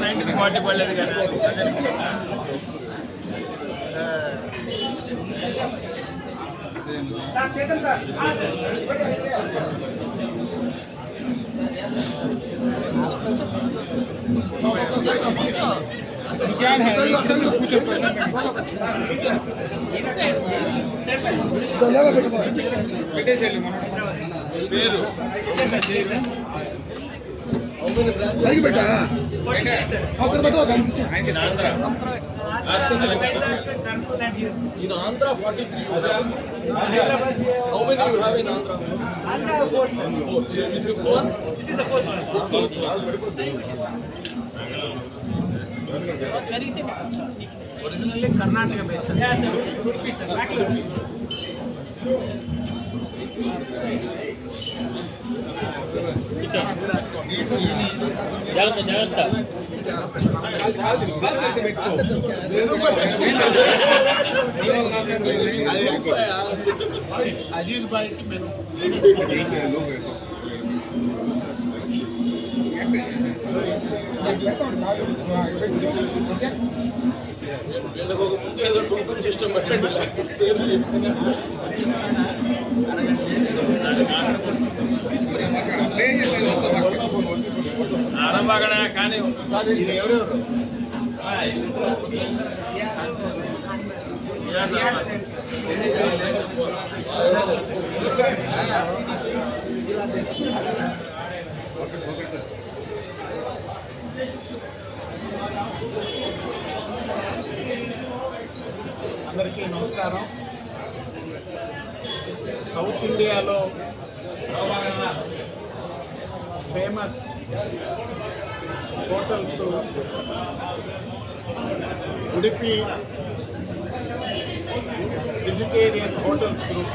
నైన్టీకి forty పడలేదు కదా పేరు పైకి పెట్టా అక్కడ పెట్టు ఒక ఆయనకి ఇచ్చు. In Andhra, 43 you have. How many you have in Andhra? Four. Is it fifth one? This is the fourth one. Originally Karnataka based జాగ్రత్త జాగ్రత్త అజీజ్ బాయ్కి మెను వీళ్ళకి ఒక ముందు ఏదో టోకన్ సిస్టమ్ పెట్టండి ఆరంభగడా కానీ ఎవరెవరు అందరికీ నమస్కారం. సౌత్ ఇండియాలో famous hotels Udupi vegetarian hotels group.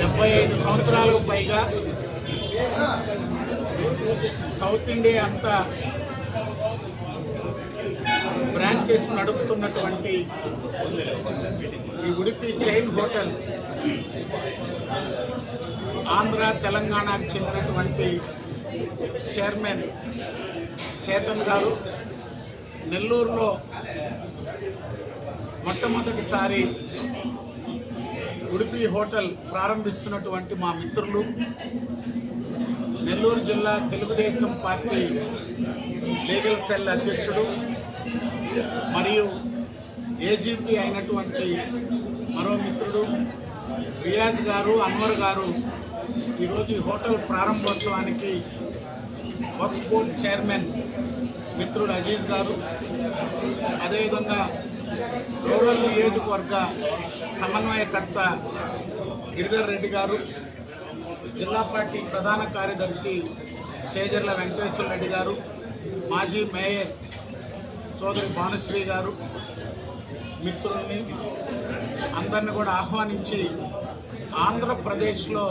డెబ్బై ఐదు సంవత్సరాలకు పైగా సౌత్ ఇండియా అంతా బ్రాంచెస్ నడుపుతున్నటువంటి ఈ ఉడిపి చైన్ హోటల్స్ ఆంధ్ర తెలంగాణకు చెందినటువంటి చైర్మన్ చేతన్ గారు నెల్లూరులో మొట్టమొదటిసారి ఉడిపి హోటల్ ప్రారంభిస్తున్నటువంటి మా మిత్రులు. నెల్లూరు జిల్లా తెలుగుదేశం పార్టీ లీగల్ సెల్ అధ్యక్షుడు మరియు ఏజీపీ అయినటువంటి మరో మిత్రుడు రియాజ్ గారు అన్వర్ గారు ఈరోజు ఈ హోటల్ ప్రారంభోత్సవానికి వర్క్ బోర్డ్ చైర్మన్ మిత్రుడు అజీజ్ గారు. అదేవిధంగా రూరల్ నియోజకవర్గ సమన్వయకర్త గిరిధర్ రెడ్డి గారు జిల్లా పార్టీ ప్రధాన కార్యదర్శి చేజర్ల వెంకటేశ్వర రెడ్డి గారు మాజీ మేయర్ సోదరి భానుశ్రీ గారు మిత్రుల్ని అందరిని కూడా ఆహ్వానించి ఆంధ్రప్రదేశ్లో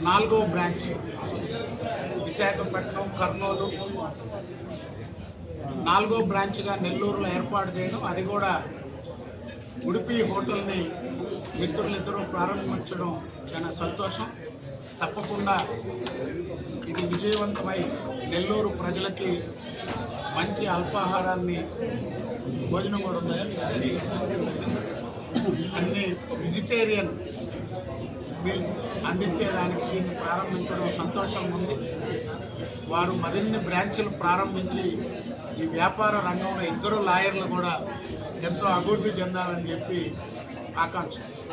నాలుగో బ్రాంచ్ విశాఖపట్నం కర్నూలు నాలుగో బ్రాంచ్గా నెల్లూరులో ఏర్పాటు చేయడం అది కూడా ఉడిపి హోటల్ని మిత్రులిద్దరూ ప్రారంభించడం చాలా సంతోషం. తప్పకుండా ఇది విజయవంతమై నెల్లూరు ప్రజలకి మంచి అల్పాహారాన్ని భోజనం కూడా ఉన్నాయి? అన్ని వెజిటేరియన్ మీల్స్ అందించేదానికి దీన్ని ప్రారంభించడం సంతోషంగా ఉంది. వారు మరిన్ని బ్రాంచ్లు ప్రారంభించి ఈ వ్యాపార రంగంలో ఇద్దరు లాయర్లు కూడా ఎంతో అభివృద్ధి చెందాలని చెప్పి ఆకాంక్షిస్తారు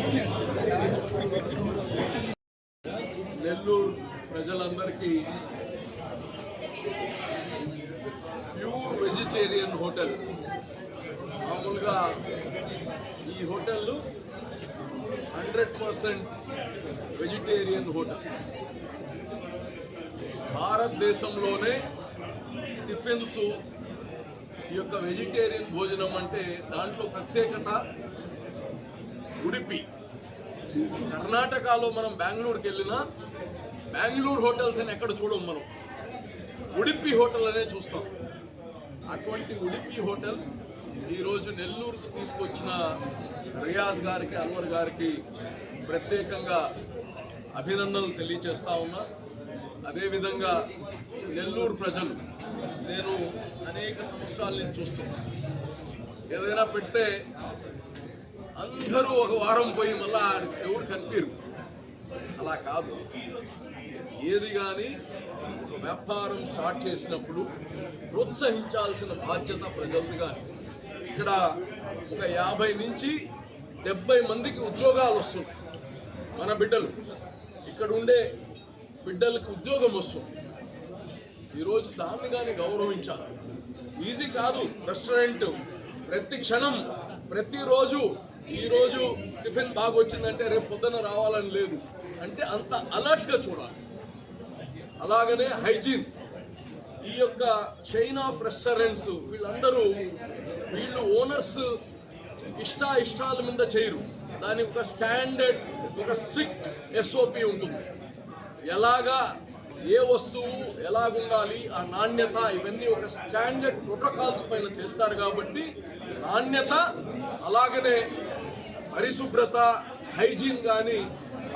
నెల్లూరు ప్రజలందరికీ ప్యూర్ వెజిటేరియన్ హోటల్ మామూలుగా ఈ hotel hundred percent vegetarian hotel. భారతదేశంలోనే టిఫిన్స్ ఈ యొక్క వెజిటేరియన్ భోజనం అంటే దాంట్లో ప్రత్యేకత ఉడిపి. కర్ణాటకలో మనం బెంగళూరుకి వెళ్ళినా బెంగళూరు హోటల్స్ అని ఎక్కడ చూడం మనం. ఉడిపి హోటల్ అనే చూస్తాం. అటువంటి ఉడిపి హోటల్ ఈరోజు నెల్లూరుకు తీసుకొచ్చిన రియాజ్ గారికి అన్వర్ గారికి ప్రత్యేకంగా అభినందనలు తెలియచేస్తా ఉన్నా. అదేవిధంగా నెల్లూరు ప్రజలు నేను అనేక సంవత్సరాల నుంచి చూస్తున్నా. ఏదైనా పెడితే అందరూ ఒక వారం పోయి మళ్ళా ఎవరు కనిపించరు అలా కాదు. ఏది కానీ ఒక వ్యాపారం స్టార్ట్ చేసినప్పుడు ప్రోత్సహించాల్సిన బాధ్యత ప్రజలు కానీ ఇక్కడ ఒక యాభై నుంచి డెబ్బై మందికి ఉద్యోగాలు వస్తున్నాయి. మన బిడ్డలు. ఇక్కడ ఉండే బిడ్డలకు ఉద్యోగం వస్తుంది. ఈరోజు దాన్ని కానీ గౌరవించాలి. ఈజీ కాదు రెస్టారెంట్. ప్రతి క్షణం ప్రతిరోజు ఈరోజు టిఫిన్ బాగా వచ్చిందంటే రేపు పొద్దున రావాలని లేదు. అంటే అంత అలర్ట్గా చూడాలి. అలాగనే హైజీన్. ఈ యొక్క చైన్ ఆఫ్ రెస్టారెంట్స్ వీళ్ళందరూ వీళ్ళు ఓనర్స్ ఇష్ట ఇష్టాల మీద చేయరు. దానికి ఒక స్టాండర్డ్ ఒక స్ట్రిక్ట్ ఎస్ఓపి ఉంటుంది. ఎలాగా ఏ వస్తువు ఎలాగుండాలి ఆ నాణ్యత ఇవన్నీ ఒక స్టాండర్డ్ ప్రోటోకాల్స్ పైన చేస్తారు కాబట్టి నాణ్యత అలాగనే పరిశుభ్రత హైజీన్ కానీ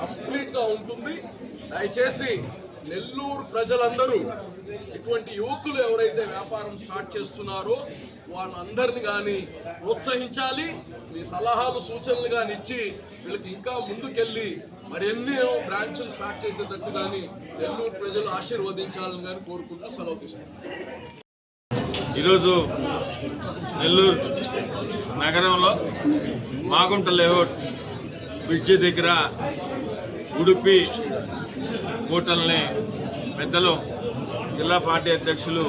కంప్లీట్గా ఉంటుంది. దయచేసి నెల్లూరు ప్రజలందరూ ఇటువంటి యువకులు ఎవరైతే వ్యాపారం స్టార్ట్ చేస్తున్నారో వాళ్ళందరిని కానీ ప్రోత్సహించాలి. మీ సలహాలు సూచనలు కానీ ఇచ్చి వీళ్ళకి ఇంకా ముందుకెళ్ళి మరెన్నో బ్రాంచులు స్టార్ట్ చేసేటట్టు కానీ నెల్లూరు ప్రజలు ఆశీర్వదించాలని కానీ కోరుకుంటూ సెలవు తీసుకుంటాం ఈరోజు నెల్లూరు నగరంలో మాగుంట లేఅవుట్ బ్రిడ్జి దగ్గర ఉడిపి కూటల్ని పెద్దలు జిల్లా పార్టీ అధ్యక్షులు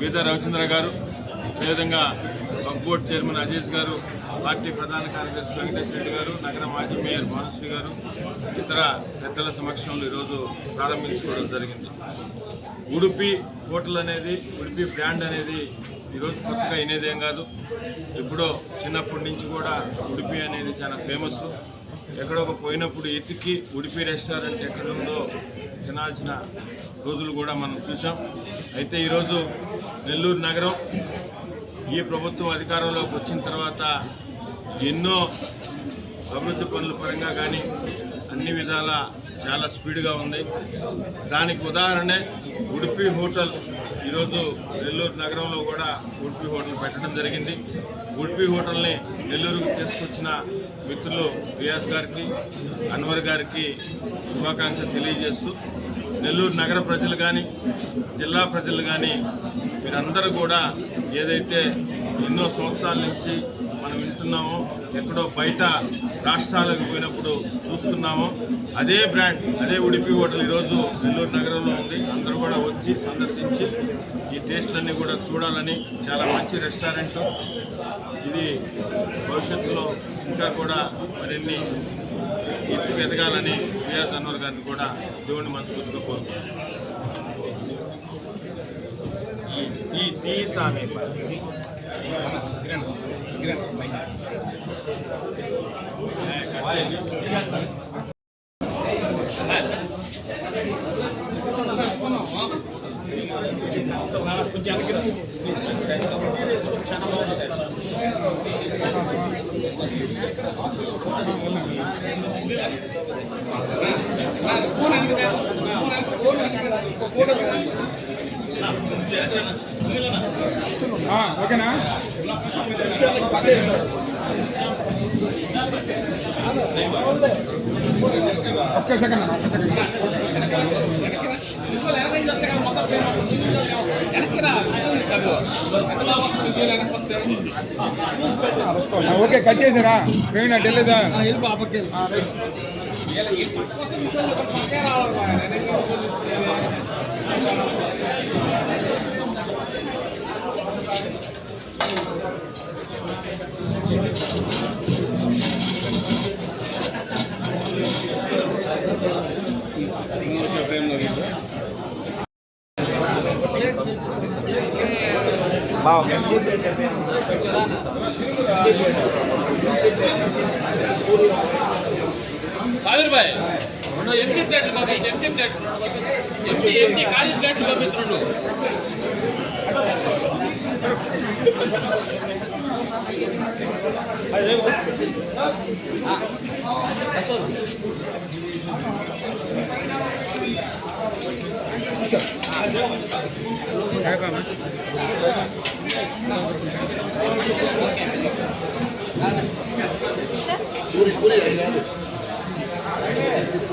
గీత రవిచంద్ర గారు అదేవిధంగా వక్ఫ్ బోర్డు చైర్మన్ అజీజ్ గారు పార్టీ ప్రధాన కార్యదర్శి వెంకటేశ్వర రెడ్డి గారు నగర మాజీ మేయర్ భానుశ్రీ గారు ఇతర పెద్దల సమక్షంలో ఈరోజు ప్రారంభించుకోవడం జరిగింది. ఉడిపి హోటల్ అనేది ఉడిపి బ్రాండ్ అనేది ఈరోజు కొత్తగా అయినదేం కాదు. ఎప్పుడో చిన్నప్పటి నుంచి కూడా ఉడిపి అనేది చాలా ఫేమస్ ఎక్కడో ఒక పోయినప్పుడు ఎతికి ఉడిపి రెస్టారెంట్ ఎక్కడ ఉందో తినాల్సిన రోజులు కూడా మనం చూసాం అయితే ఈరోజు నెల్లూరు నగరం ఈ ప్రభుత్వం అధికారంలోకి వచ్చిన తర్వాత ఎన్నో అభివృద్ధి పనుల పరంగా కానీ అన్ని విధాల చాలా స్పీడ్గా ఉంది. దానికి ఉదాహరణే ఉడిపి హోటల్. ఈరోజు నెల్లూరు నగరంలో కూడా ఉడిపి హోటల్ పెట్టడం జరిగింది. ఉడిపి హోటల్ని నెల్లూరుకు తీసుకొచ్చిన మిత్రులు రియాజ్ గారికి అన్వర్ గారికి శుభాకాంక్షలు తెలియజేస్తూ నెల్లూరు నగర ప్రజలు కానీ జిల్లా ప్రజలు కానీ మీరందరూ కూడా ఏదైతే ఎన్నో సంవత్సరాల నుంచి మనం వింటున్నామో ఎక్కడో బయట రాష్ట్రాలకు పోయినప్పుడు చూస్తున్నామో అదే బ్రాండ్ అదే ఉడిపి హోటల్ ఈరోజు నెల్లూరు నగరంలో వచ్చి సందర్శించి ఈ టేస్ట్లన్నీ కూడా చూడాలని చాలా మంచి రెస్టారెంట్. ఇది భవిష్యత్తులో ఇంకా కూడా మరిన్ని ఎత్తుకు ఎదగాలని రియాజ్ అన్వర్ గారిని కూడా దేవుని మనస్ఫూర్తిగా కోరుకుంటున్నాను. ఈ ఓకేనా? ఒక్క సెకండ్ ఒక్క సెకండ్. ఓకే కట్ చేసారా. అటు Wow. సాగర్ బాయ్ రెండు ఎంటీ ప్లేట్లు పంపించు ఎంటీ ప్లేట్లు ఎంటీ ఎంటీ ఖాళీ ప్లేట్లు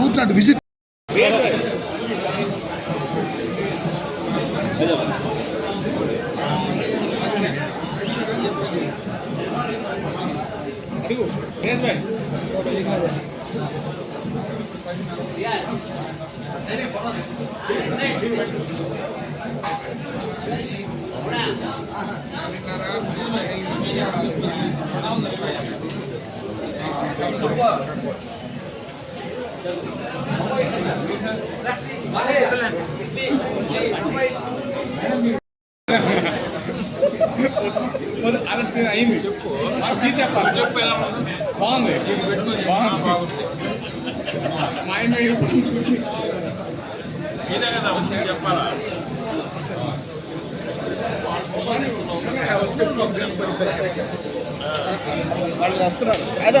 ఊరినట్టు విజిట్ అయింది చెప్పు చెప్పాలి? చెప్పు బాగుంది బాగుంది మా ఆయన ఇదే కదా అవసరం చెప్పాలా వాళ్ళు వస్తున్నారు. అదో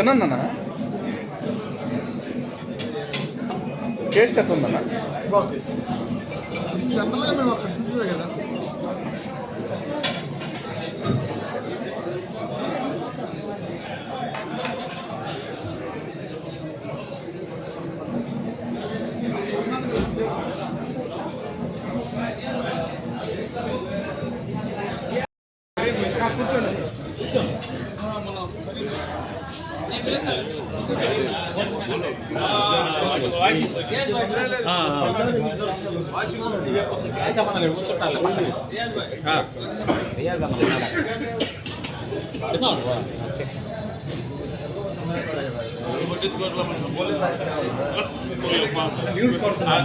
అన్న టేస్ట్ ఎట్లా ఉందన్న జనరల్గా మేము అక్కడ చూసేదే కదా.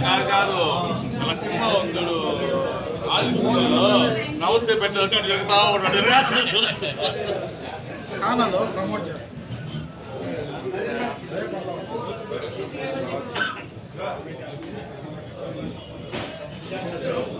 కాదు కాదు అలా సినిమా ఉందడు ఆది సినిమాలో నమస్తే పెట్టినట్టు జరుగుతా ఉన్నాడు. ప్రమోట్ చేస్తారు